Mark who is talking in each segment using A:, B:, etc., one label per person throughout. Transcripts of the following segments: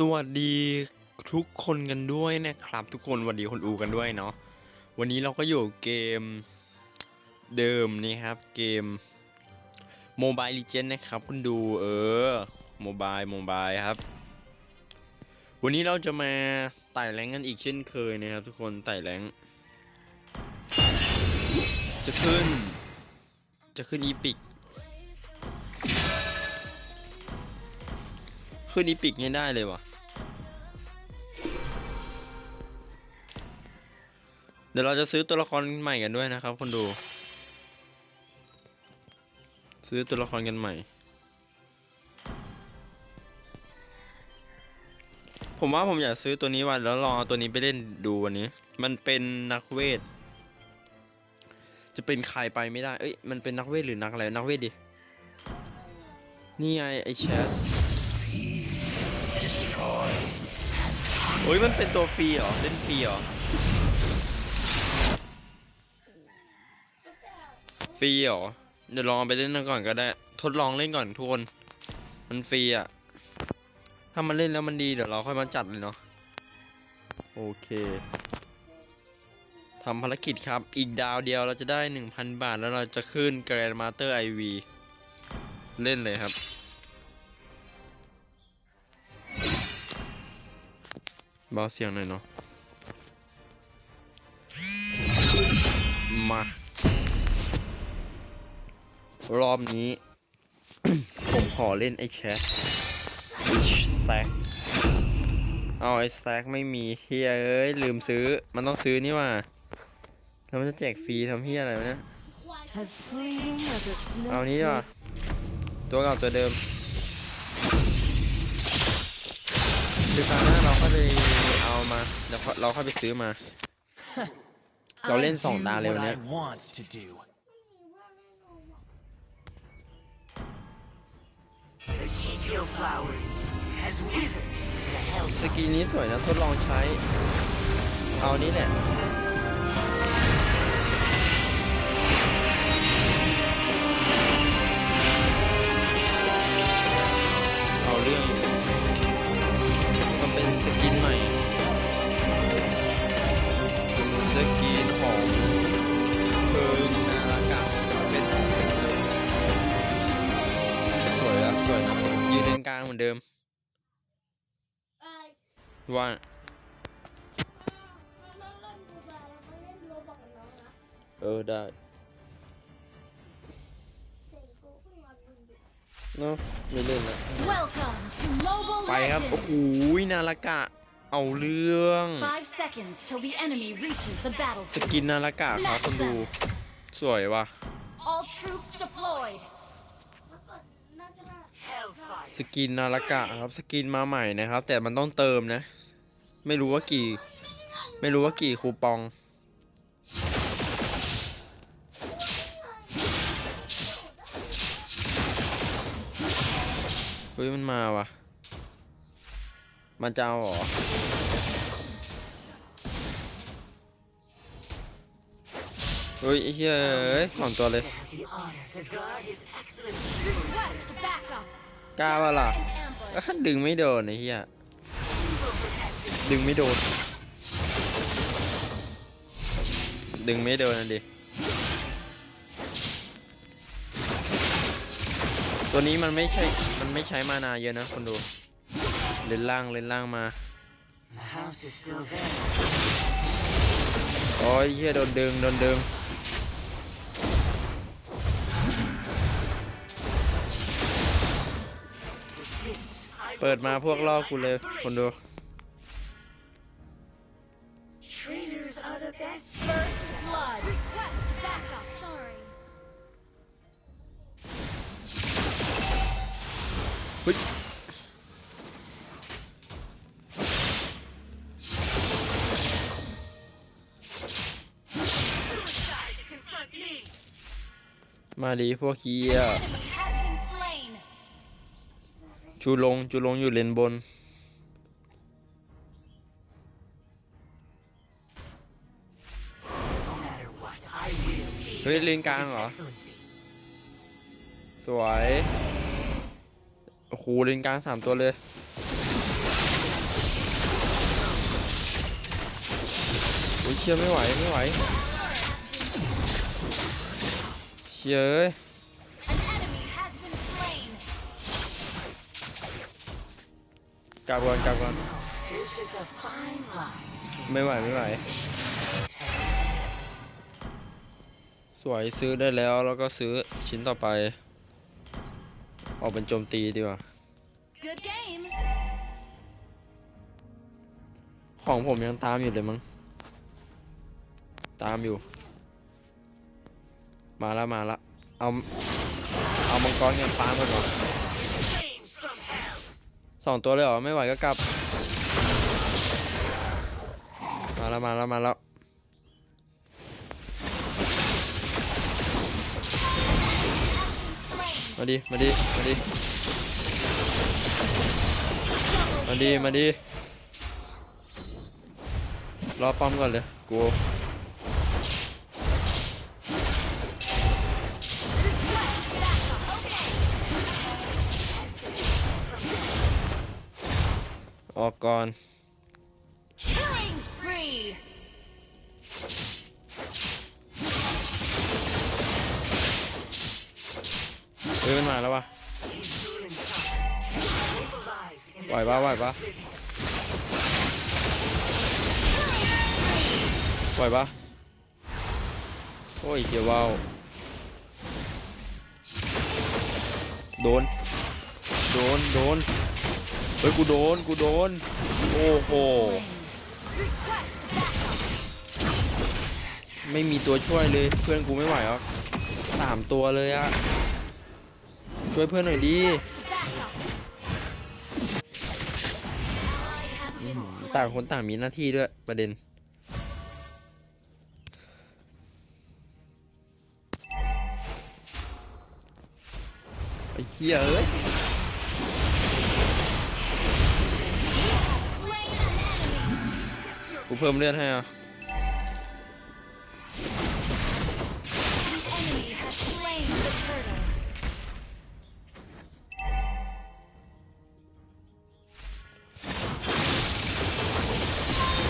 A: สวัสดีทุกคนกันด้วยนะครับ ทุกคนสวัสดีคนอูกันด้วยเนาะวันนี้เราก็อยู่เกมเดิมนี่ครับ เกม Mobile Legend นะครับ คุณดูเออโมบายโมบายครับ วันนี้เราจะมาไต่แรงกันอีกเช่นเคยนะครับ ทุกคนไต่แรงจะขึ้น จะขึ้นอีพิก ขึ้นอีพิกให้ได้เลยวะเดี๋ยวเราจะซื้อตัวละครใหม่กันด้วยนะครับคนดู ซื้อตัวละครกันใหม่ ผมว่าผมอยากซื้อตัวนี้วันแล้วลองเอาตัวนี้ไปเล่นดูวันนี้ มันเป็นนักเวท จะเป็นใครไปไม่ได้ เอ้ย มันเป็นนักเวทหรือนักอะไร นักเวทดิ นี่ไงไอแชท โอ้ยมันเป็นตัวฟรีเหรอ เล่นฟรีเหรอ ฟรีเหรอ เดี๋ยวลองเอาไปเล่นก่อนก็ได้ ทดลองเล่นก่อนทุกคน มันฟรีอะ ถ้ามันเล่นแล้วมันดีเดี๋ยวเราค่อยมาจัดเลยเนาะ โอเคทำภารกิจครับ อีกดาวเดียวเราจะได้ 1,000 บาท แล้วเราจะขึ้น Grand Master IV เล่นเลยครับ เบาเสียงหน่อยเนาะมารอบนี้ ผมขอเล่นไอ้แชทแซกเอาไอ้แซกไม่มีเฮียเอ้ย ลืมซื้อมันต้องซื้อนี่ว่าแล้วมันจะแจกฟรีทำเฮียอะไรวะเนี่ย
B: As fleeting as a snake
A: เอานี้ดีกว่าตัวเก่าตัวเดิมคือคราหน้าเราค่อยไป เอามาเดี๋ยวเราค่อยไปซื้อมา เราเล่นสองตาเลยวันเนี้ย
C: I want to do.
D: The Kikyo flower has withered in the hell
A: สกีนี้สวยนะทดลองใช้ เอานี้แหละเอาเรื่อง ยืนเลนกลางเหมือนเดิมว่า
E: เราเล่นดูบาแล้วไม่เล่นโรบอกกับน้องนะ
A: เออได้
E: เด็กกูเพิ่งมาดูอยู่
A: เนาะไม่เล่นละ
B: Welcome to Mobile
A: ไปครับ โอ้
B: Legends!
A: โหนาฬกะ เอาเรื่อง
B: Five seconds till the enemy reaches the
A: ส
B: battlefield.
A: กินนาฬกะครับคนดู สวยว่ะ
B: All troops deployed.
E: แล้วก็น่าจะน่า
D: hellfire.
A: สกินนาฬกะครับสกินมาใหม่นะครับ แต่มันต้องเติมนะ ไม่รู้ว่ากี่ ไม่รู้ว่ากี่คูปอง เฮ้ยมันมาวะมันจะเอาเหรอเฮ้ยเหี้ยเอ้ยสองตัวเลย
D: The honor to guard his excellent
B: Request backup.
A: กล้าว่าล่ะ
B: An ambush.
A: ก็ดึงไม่โดนไอ้เหี้ย ดึงไม่โดน ดึงไม่โดนนะดิ ตัวนี้มันไม่ใช่ มันไม่ใช้มานาเยอะนะคนดู เลนล่างเลนล่างมา
D: The house is still there.
A: โอ้ยเหี้ยโดนดึงโดนดึง เปิดมาพวกล่อกูเลยคนดู
D: trainers are the best.
B: First blood. Request backup. Sorry.
A: เฮ้ย
D: Confront me.
A: มาดีพวกเฮีย จูลงจูลงอยู่เลนบน เฮ้ยเลนกลางเหรอ สวย โอ้โหเลนกลางสามตัวเลย
D: โอ้ยเชี
A: ยไม่ไหว ไม่ไหวเชียเอ้ กลับก่อนกลับก่อน
D: There's just a fine line.
A: ไม่ไหวไม่ไหวสวยซื้อได้แล้วแล้วก็ซื้อชิ้นต่อไปออกเป็นโจมตีดีกว่า
B: Good game.
A: ของผมยังตามอยู่เลยมั้งตามอยู่ มาแล้วมาแล้วเอาเอามังกรเงินฟ้ามาก่อน
D: Flames from hell.
A: สองตัวเลยเหรอ ไม่ไหวก็กลับ มาแล้วมาแล้วมาแล้วมาดิ มาดิ มาดิ มาดิ มาดิ รอป้อมก่อนเลยกู กก่อน
B: Killing spree.
A: เฮ้ยมันมาแล้ววะ
D: He's doing something. Live alive in
A: ไหวปะไหวปะไหวปะโอ้ยเจียวว่าวโดน โดน โดนเฮ้ยกูโดนกูโดน โอ้โห ไม่มีตัวช่วยเลยเพื่อนกูไม่ไหวหรอกสามตัวเลยอะช่วยเพื่อนหน่อยดีต่างคนต่างมีหน้าที่ด้วยประเด็นไอ้เหี้ยเอ้ย กูเพิ่มเลือดให้อะ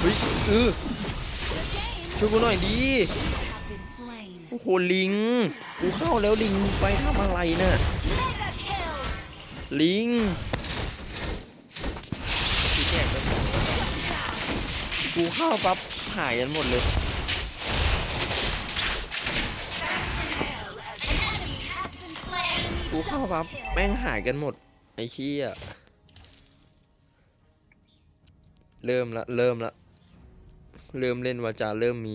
A: เฮ้ยเออช่วยกูหน่อยดีโอ้โหลิง กูเข้าแล้วลิงไปทำอะไรน่ะลิงพี่แจกไปสองแล้ว กูเข้าปั๊บหายกันหมดเลยกูเข้าปั๊บแม่งหายกันหมด ไอ้เหี้ยเริ่มละเริ่มละเริ่มเล่นวาจาเริ่มมี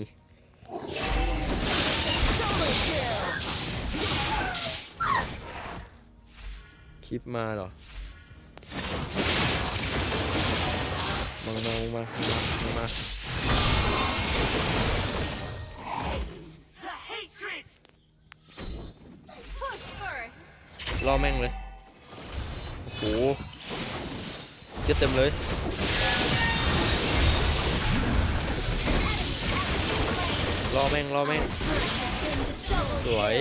A: คลิปมาเหรอ มามามามามามา
D: The hatred.
B: Push first.
A: ล่อแม่งเลย โอ้โหเยอะเต็มเลย ล่อแม่งล่อแม่ง
B: Has been destroyed.
A: สวย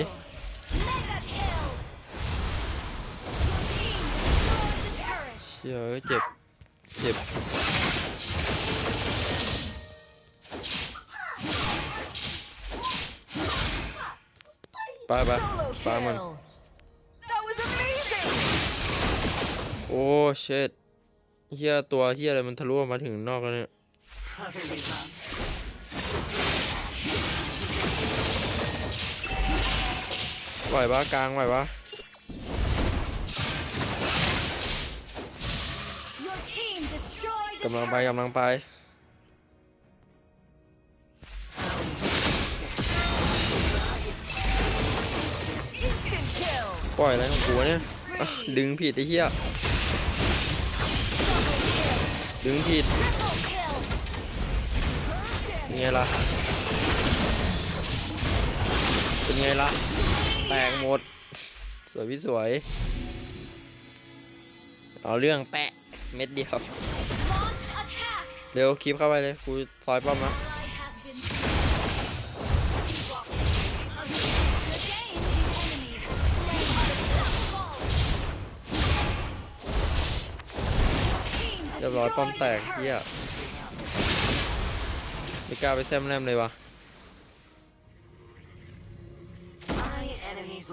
B: Mega kill. Your team destroyed the turret.
A: เชี่ยเอ้ยเจ็บ เจ็บไปไปไปมัน
B: That was amazing.
A: โอ้เช็ดเฮียตัวเฮียอะไรมันทะลุออกมาถึงนอกแล้วเนี่ย
D: Brotherly love.
A: ไหวปะกลางไหวปะ กำลังไปกำลังไปปล่อยอะไรของกูวเนี่ยดึงผิดไอ้เหี้ยดึงผิดเป็นไงล่ะเป็นไงล่ะแตกหมด สวยพี่สวย เอาเรื่องแปะ เม็ดเดียว ร็วคลิปเข้าไปเลยกูซอยป้อมนะ
B: Ally has been slain. The game, the enemy has slain. Unstoppable. Team
A: เรียบร้อยป้อมแตก
B: destroyed the
A: เหี้ย
B: turret.
A: ไม่กล้าไปแซมแรมเลยวะ
D: My enemies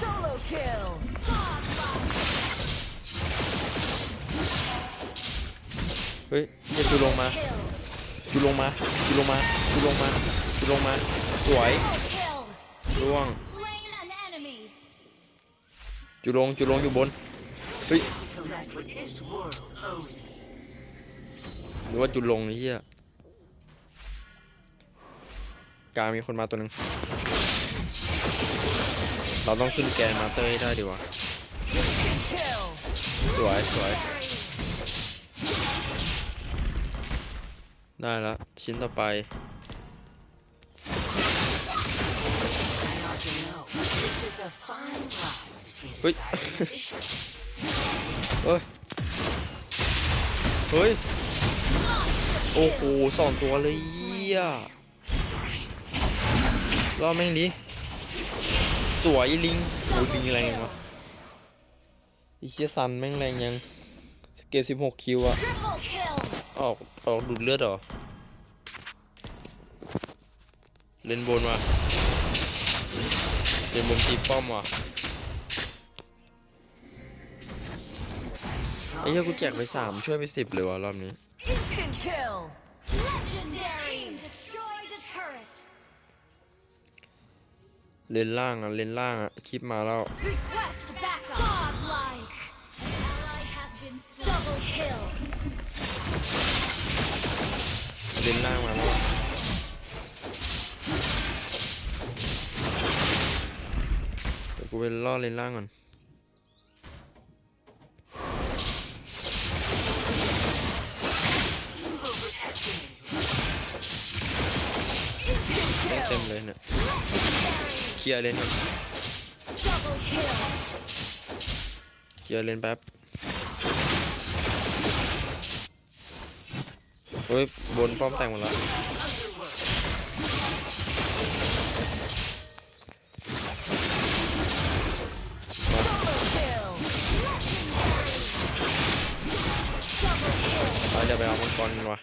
D: Solo kill.
A: เฮ้ยยวจูลงมา จูลงมา จูลงมา จูลงมา จูลงมา สวยร่วง จูลง จูลงอยู่บน เฮ้ยหรือว่าจุลงนี่เฮียกามีคนมาตัวหนึ่ง เราต้องขึ้นแกนมาเตอร์ให้ได้ดีวะสวยสวยได้แล้วชิ้นต่อไปเฮ้ยเฮ้ยเฮ้ยโอ้โหสองตัวเลยเหี้ยรอแม่งดิ สวยลิงโอ้ยลิงแรงวะไอีเคียซันแม่งแรงยัง เก็บสิบหกคิวอะ
B: Triple kill.
A: ออกออกดูดเลือดเหรอ เล่นบนว่ะเล่นบนตีป้อมว่ะไอ้เหี้ยกูแจกไปสามช่วยไปสิบเลยวะรอบนี้ เล่นล่างอะเล่นล่างอะคลิปมาแล้ว
B: Request backup. Godlike. An ally has been slain. Double kill.
A: เล่นล่างมาแล้วเดี๋ยวกูไปล่อเล่นล่างก่อนแม่งเต็มเลยเนี่ยเค ลียร์เลนก่อนเคลียร์เลนแป๊บเฮ้ยบนป้อมแต่งหมดแล้วเดี๋ยวไปเอามังกรกันวะ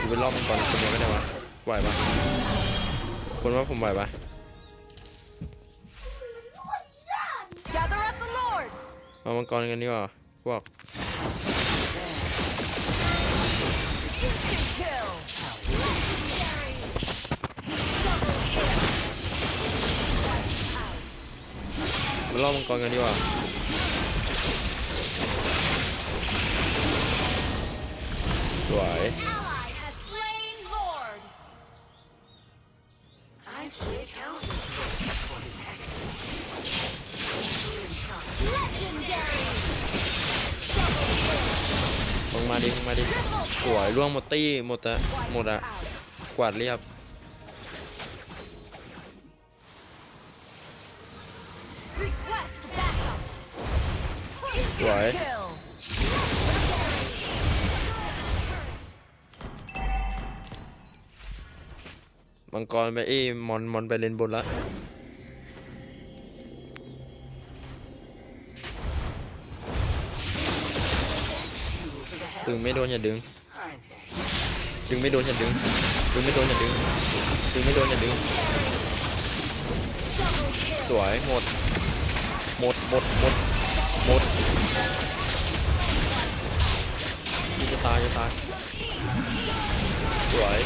A: กูไปรอบมังกรคนเดียวก็ได้วะไหวปะคนว่าผมไหวปะ เอามังกรกันดีกว่าพวกมาล่อมังกรกันดีกว่าสวย สวยล่วงหมดตี้หมดอะหมดอะกวาดเรียบสวยมังกรไปเอ้มอนมอนไปเลนบนละดึงไม่โดนอย่าดึง ดึงไม่โดนอย่าดึง ดึงไม่โดนอย่าดึง ดึงไม่โดนอย่าดึง สวยหมด หมดหมดหมดหมดนี่จะตายจะตาย สวย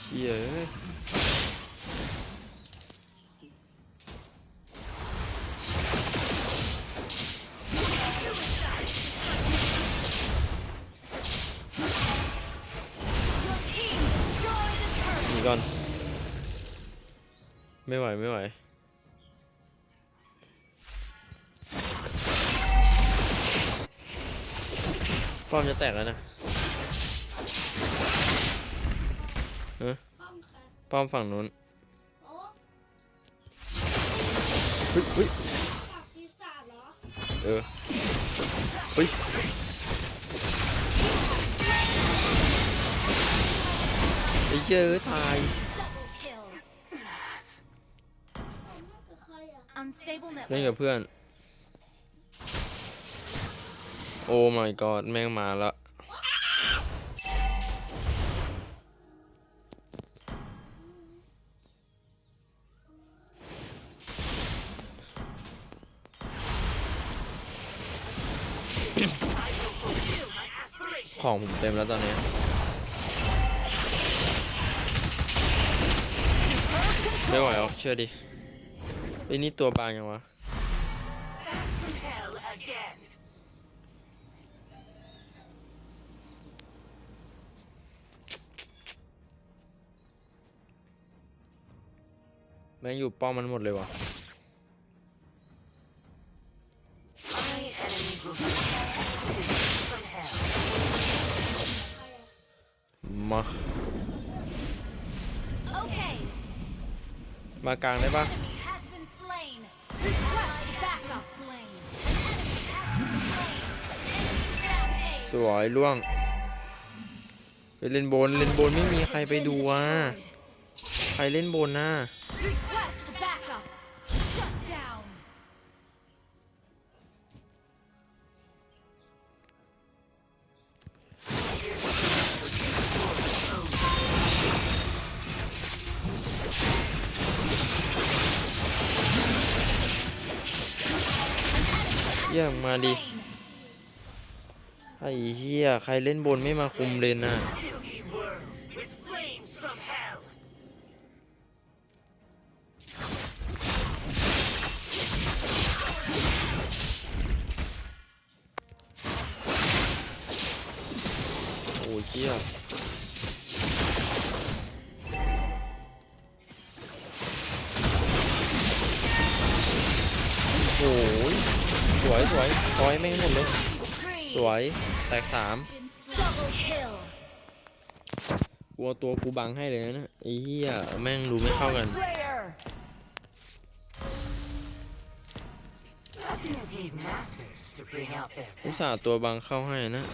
A: เชี่ย ไม่ไหว ไม่ไหวฟอร์มจะแตกแล้วนะเออ
E: ป้อมค่ะ
A: ป้อมฝั่งนู้น
E: โอ้
A: เฮ้ยเฮ้ย
E: กับปีศาจเหรอ
A: เออเฮ้ยไอ้เจ้ยตาย
B: Unstable
A: เล่น
B: network.
A: กับเพื่อน โอ้ my god แม่งมาละ ของผมเต็มแล้วตอนนี้ ไม่ไหวหรอกเชื่อดิ ไอ้นี่ตัวบางยังวะ
D: Hell again.
A: แม่งอยู่ป้อมมันหมดเลยวะ
D: My enemies will be from hell.
A: มา
B: Okay.
A: มากลางได้ปะ ส
B: rampage.
A: วยล่วงไปเล่นบนเล่นบนไม่มีใครไปดูอะใครเล่นบนน่ะ
B: Request backup. Shut down.
A: เยี่ยมมาดิ
B: Slain.
A: ไอ้เหี้ยใครเล่นบนไม่มาคุมเลนน่ะโอ้ยเหี้ยโอ้ยสวยสวยคอยแม่หมดเลย สวย แตกสามกลัวตัวกูบังให้เลยนะไอ้เหี้ยแม่งรู้ไม่เข้ากัน อุตส่าห์ตัวบังเข้าให้นะ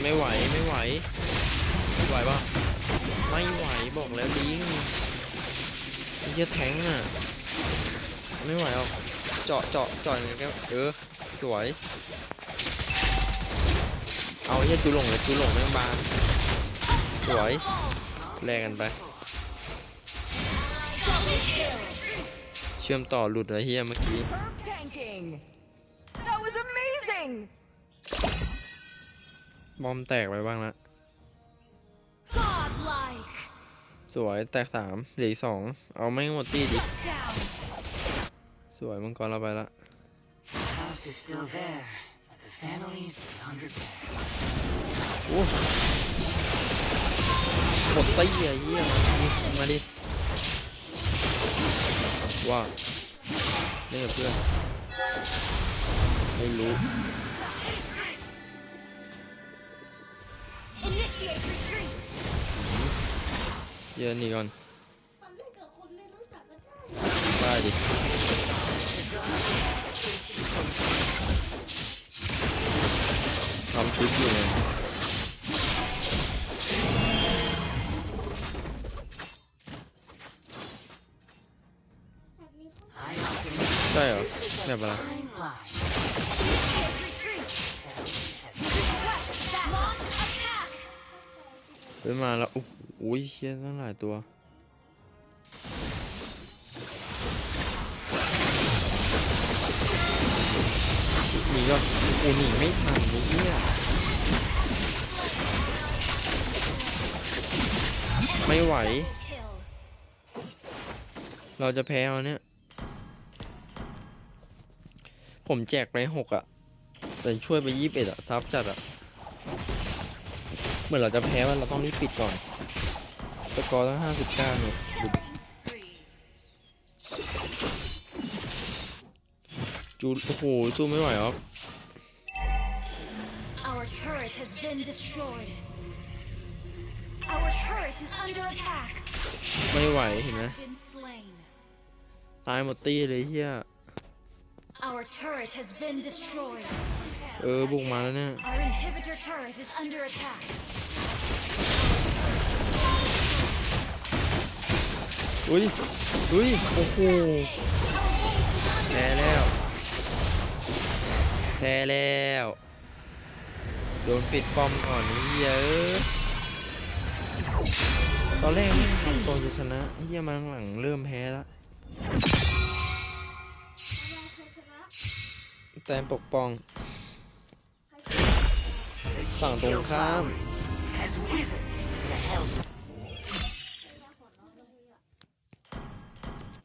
A: ไม่ไหวไม่ไหวไม่ไหวปะไม่ไหวบอกแล้วลิงไอ้เหี้ยแทงอะ ไม่ไหวหรอก จาะเจาะเจาะอย่างเงี้ยเออสวย เอาไอ้เหี้ยจูหลงเลยจูหลงแม่งบานสวยแลกกันไป
B: Double kill.
A: เชื่อมต่อหลุดไอ้เหี้ยเมื่อกี้
C: Herb tanking! That was amazing!
A: บอมแตกไปบ้างละ
B: Godlike.
A: สวยแตกสามเหลืออกสองเอาไม่งหมดตีดิ
B: Shut down.
A: สวยมังกรเราไปละ
D: The house is still there, but the family's beyond repair.
A: โอ้หมดตีอะเยี่ยมมาดิว้าวเล่นกับเพื่อนไม่รู้
B: Initiate retreat.
A: เยอะหนี่ก่อน
E: มันเล่นกับคนไม่รู้จักกันได้
A: ได้ดิ ทำคลิปอยู่ไง
E: แบบนี้เขา
D: I often
A: ใช่ ก็โอ้หนีไม่ทันเลยเนี่ยไม่ไหว เราจะแพ้เอาเนี่ย ผมแจกไปหกอะแต่ช่วยไปยี่สิบเอ็ดอะซับจัดอะเหมือนเราจะแพ้ว่าเราต้องรีบปิดก่อนสกอร์ตั้งห้าสิบเก้าเนี่ยจูโอ้โหสู้ไม่ไหวหรอก
B: turret has been destroyed. Our turret is under attack.
A: ไม่ไหวเห็นไหม
B: Has been slain.
A: ตายหมดตี้เลยเฮีย
B: Our turret has been destroyed.
A: เออ บุกมาแล้วเนี่ย
B: Our inhibitor turret is under attack.
A: ส อุ้ยอุ้ยโอ้โหแพ้แล้ว แพ้แล้ว โดนปิดปอมก่อนนี่เยอะตอนแรกไม่ทำตัวจะชนะเฮียมาหลังเริ่มแพ้แล้ว
E: ใครชนะ
A: แต้มปกป้องฝั่งตรงข้าม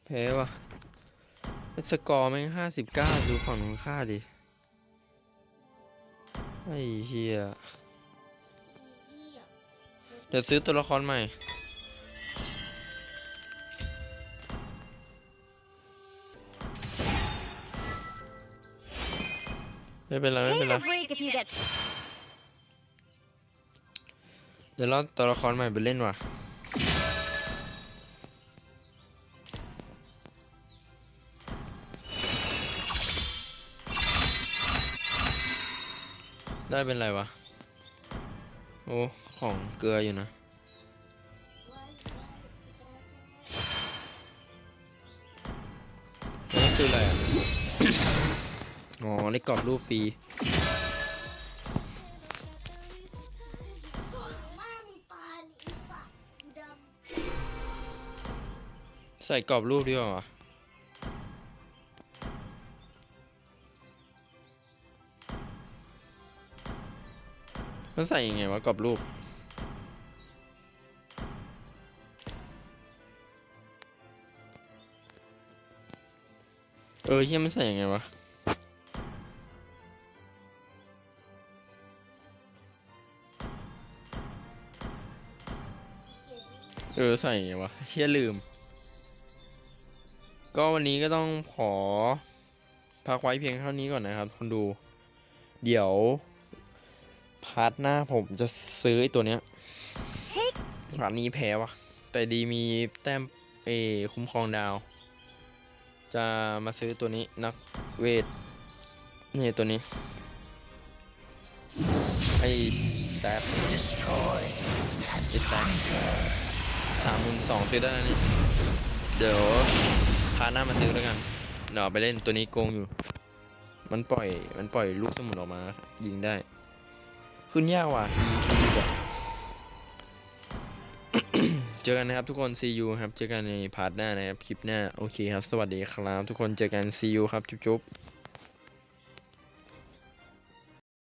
A: แพ้ว่ะสกอร์แม่งห้าสิบเก้าดูฝั่งตรงข้าดิ ไอ้เฮีย
E: เหี้ย
A: เดี๋ยวซื้อตัวละครใหม่ไม่เป็นไรไม่เป็นไร
B: break if you get
A: เดี๋ยวเราตัวละครใหม่ไปเล่นว่ะ ได้เป็นไรวะ โอ้ ของเกลืออยู่นะนี่คืออะไรอะ อ๋อได้กรอบรูปฟรี ใส่กรอบรูปดีกว่าวะ มันใส่ยังไงวะกรอบรูป เออเฮียมันใส่ยังไงวะเออใส่ยังไงวะเฮียลืม ก็วันนี้ก็ต้องขอพักไว้เพียงเท่านี้ก่อนนะครับ คนดู เดี๋ยว พาร์ทหน้าผมจะซื้อไอตัวเนี้ยพาร์ทนี้แพ้วะแต่ดีมีแต้มเอคุ้มครองดาว จะมาซื้อตัวนี้นักเวทนี่ตัวนี้ไอ้แซดไอแซดสามหมื่นสองซื้อได้แล้วนี่เดี๋ยวพาหน้ามาซื้อแล้วกันเดี๋ยวเอไปเล่นตัวนี้โกงอยู่ มันปล่อยมันปล่อยลูกสมุนออกมา ยิงได้ ขึ้นยากว่ะเจอกันนะครับทุกคน see you ครับ เจอกันในพาร์ทหน้านะครับ คลิปหน้า โอเคครับ สวัสดีครับ ทุกคน เจอกัน see you ครับ จุ๊บ